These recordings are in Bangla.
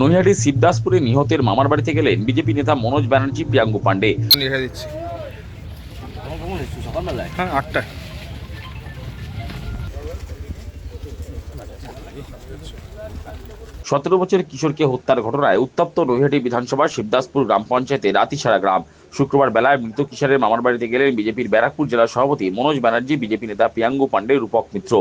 নৈহাটির শিবদাসপুরে নিহতের মামার বাড়িতে গেলেন বিজেপি নেতা মনোজ ব্যানার্জি প্রিয়াঙ্গু পাণ্ডে। লিখে দিচ্ছি। হ্যাঁ সতেরো বছরের কিশোরকে হত্যার ঘটনায় উত্তপ্ত নৈহাটি বিধানসভার শিবদাসপুর গ্রাম পঞ্চায়েতের রাতিসারা গ্রাম। শুক্রবার বেলায় মৃত কিশোরের মামার বাড়িতে গেলেন বিজেপির ব্যারাকপুর জেলা সভাপতি মনোজ ব্যানার্জি বিজেপি নেতা প্রিয়াঙ্গু পাণ্ডে রূপক মিত্র।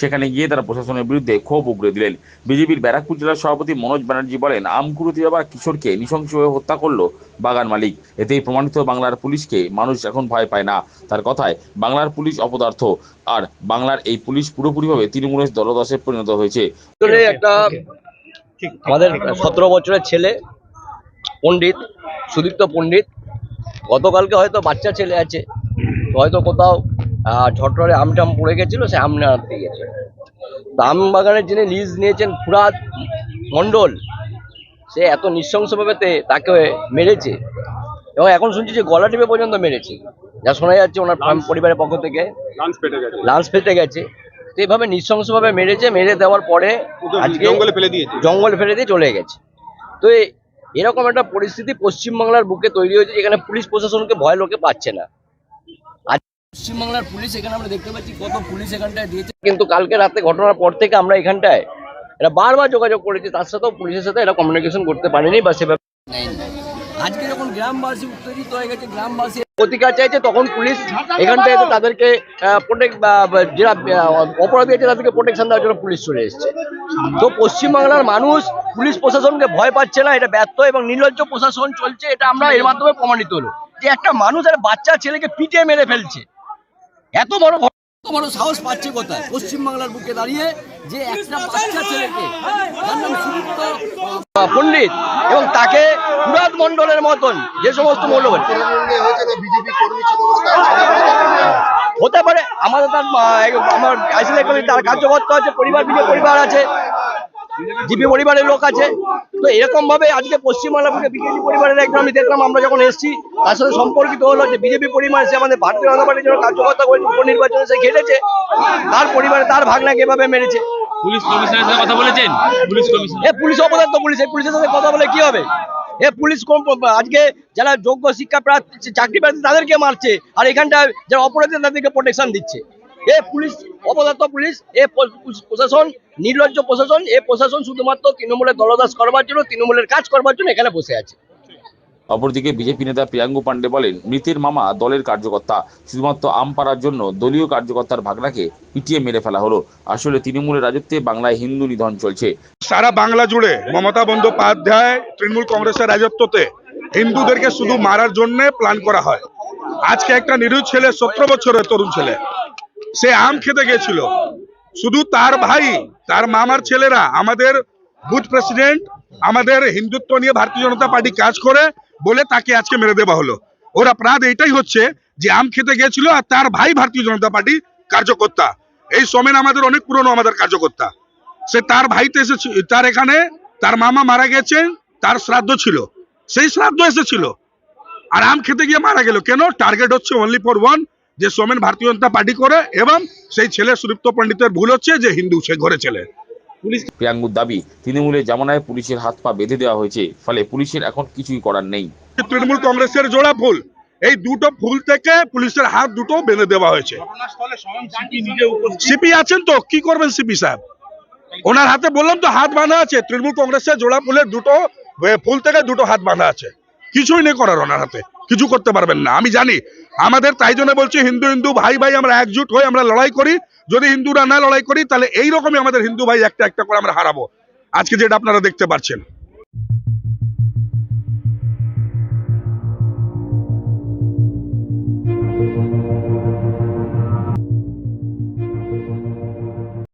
সেখানে গিয়ে তারা প্রশাসনের বিরুদ্ধে ক্ষোভ উগড়ে দিলেন। বিজেপির ব্যারাকপুর জেলার সভাপতি মনোজ ব্যানার্জি বলেন আমকুরুতি বাবা কিশোরকে নৃশংসভাবে হত্যা করল বাগান মালিক। এতেই প্রমাণিত বাংলার পুলিশকে মানুষ এখন ভয় পায় না। তার কথায় বাংলার পুলিশ অপদার্থ। আর বাংলার এই পুলিশ পুরোপুরিভাবে তৃণমূলের দলদশে পরিণত হয়েছে। একটা আমাদের সতেরো বছরের ছেলে পণ্ডিত সুদীপ্ত পণ্ডিত। গতকালকে হয়তো বাচ্চা ছেলে আছে হয়তো কোথাও ঝটরে আম টাম পড়ে গেছিল সে আম আনতে গেছে তো আম বাগানের যিনি লিজ নিয়েছেন ফুরাদ মণ্ডল সে এত নৃশংসভাবে তাকে মেরেছে। এবং এখন শুনছি যে গলা টিপে পর্যন্ত মেরেছে। যা শোনা যাচ্ছে ওনার পরিবারের পক্ষ থেকে। লাঞ্চ পেতে গেছে। তো এভাবে নৃশংসভাবে মেরেছে মেরে দেওয়ার পরে আজকে জঙ্গলে ফেলে দিয়েছে। জঙ্গল ফেলে দিয়ে চলে গেছে। তো এরকম একটা পরিস্থিতি পশ্চিমবাংলার বুকে তৈরি হয়েছে যেখানে পুলিশ প্রশাসনকে ভয় লোকে পাচ্ছে না। পশ্চিমবাংলার পুলিশ এখানে আমরা দেখতে পাচ্ছি কত পুলিশ এখানটায় দিয়েছে। কিন্তু কালকে রাতে ঘটনার পর থেকে আমরা এখানটায় এরা বারবার যোগাযোগ করেছি, তার সাথেও পুলিশের সাথে এরা কমিউনিকেশন করতে পারেনি বা সেভাবে আজকে যখন গ্রামবাসী উত্তেজিত হয়ে গেছে, গ্রামবাসী প্রতিকার চাইছে, তখন পুলিশ এখানটায় তাদেরকে প্রোটেক্ট যারা অপরাধী আছে তাদেরকে প্রোটেকশন দেওয়ার জন্য পুলিশ চলে এসছে। তো পশ্চিমবাংলার মানুষ পুলিশ প্রশাসনকে ভয় পাচ্ছে না, এটা ব্যর্থ এবং নির্লজ্জ প্রশাসন চলছে, এটা আমরা এর মাধ্যমে প্রমাণিত হলো। যে একটা মানুষ আর বাচ্চা ছেলেকে পিটিয়ে মেরে ফেলছে, এত বড় বড় সাহস পাচ্ছে কোথায়? পশ্চিমবাংলার বুকে দাঁড়িয়ে যে একটা বাচ্চা ছেলেকে পণ্ডিত এবং তাকে মুরাদ মন্ডলের মতন যে সমস্ত মৌলবাদ। হতে পারে, আমাদের তার আমার আইসিএল তার কার্যকর্তা আছে, পরিবার, বিজয় পরিবার আছে। জিপি পরিবারের লোক আছে। তো এরকম ভাবে আজকে পশ্চিমবাংলা থেকে বিজেপি পরিবারের একজন আমি দেখলাম আমরা যখন এসেছি তার সাথে সম্পর্কিত হলো যে বিজেপি পরিবার সে আমাদের ভারতীয় জনতা পার্টির জন্য কার্যকর্তা করেছে উপনির্বাচনে সে খেটেছে তার পরিবারে তার ভাগনাকে এভাবে মেরেছে। পুলিশ কমিশনারের সাথে কথা বলেছেন? Police commissioner. এ পুলিশ অপদার্থ পুলিশ এই পুলিশের সাথে কথা বলে কি হবে? এ পুলিশ কোন আজকে যারা যোগ্য শিক্ষা প্রার্থী চাকরি প্রার্থী তাদেরকে মারছে আর এখানটা যারা অপরাধী তাদেরকে প্রোটেকশন দিচ্ছে। এ পুলিশ অপদার্থ পুলিশ এ প্রশাসন নির্লজ্জ প্রশাসন এ প্রশাসন শুধুমাত্র তৃণমূলের দলদাস করবার জন্য তৃণমূলের কাজ করবার জন্য এখানে বসে আছে। অপরদিকে বিজেপি নেতা প্রিয়াঙ্গু পাণ্ডে বলেন মৃতের মামা দলের কার্যকর্তা শুধুমাত্র আম পাড়ার জন্য দলীয় কার্যকর্তার ভাগনাকে পিটিয়ে মেরে ফেলা হলো। আসলে তৃণমূলের রাজত্বে বাংলায় হিন্দু নিধন চলছে। সারা বাংলা জুড়ে মমতা বন্দ্যোপাধ্যায় তৃণমূল কংগ্রেসের রাজত্বতে হিন্দুদেরকে শুধু মারার জন্য প্ল্যান করা হয়। আজকে একটা নিরীহ ছেলে সতেরো বছরের তরুণ ছেলে সে আম খেতে গেছিল। শুধু তার ভাই, তার মামার ছেলেরা, আমাদের বুথ প্রেসিডেন্ট, আমাদের হিন্দুত্ব নিয়ে ভারতীয় জনতা পার্টি কাজ করে বলে তাকে আজকে মেরে দেওয়া হলো। ওর অপরাধ এটাই হচ্ছে যে আম খেতে গেছিল আর তার ভাই ভারতীয় জনতা পার্টি কার্যকর্তা। এই সোমেন আমাদের অনেক পুরনো আমাদের কার্যকর্তা। সে তার ভাইতে এসেছিল তার এখানে তার মামা মারা গেছেন, তার শ্রাদ্ধ ছিল। সেই শ্রাদ্ধ এসেছিল। আর আম খেতে গিয়ে মারা গেল। কেন? টার্গেট হচ্ছে অনলি ফর ওয়ান যে সোমেন ভারতীয় জনতা পার্টি করে এবং সেই ছেলে সুদীপ্ত পণ্ডিতের ভুল হচ্ছে যে হিন্দু সে ঘরে ছেলে প্রিয়াঙ্গুর দাবি তৃণমূলের জামানায় পুলিশের হাত পা বেঁধে দেওয়া হয়েছে ফলে পুলিশের এখন কিছুই করার নেই। তৃণমূল কংগ্রেসের জোড়া ফুল এই দুটো ফুল থেকে পুলিশের হাত দুটো বেঁধে দেওয়া হয়েছে। সিপি আছেন তো কি করবেন সিপি সাহেব? ওনার হাতে বললাম তো হাত বাঁধা আছে তৃণমূল কংগ্রেসের জোড়া ফুলের দুটো ফুল থেকে দুটো হাত বাঁধা আছে। কিছুই নেই করার ওনার হাতে। কিছু করতে পারবেন না। আমি জানি, আমাদের তাই জন্য বলছি, হিন্দু হিন্দু ভাই ভাই আমরা একজুট হয়ে আমরা লড়াই করি। যদি হিন্দুরা না লড়াই করি, তাহলে এইরকমই আমাদের হিন্দু ভাই একটা একটা করে আমরা হারাবো। আজকে যেটা আপনারা দেখতে পাচ্ছেন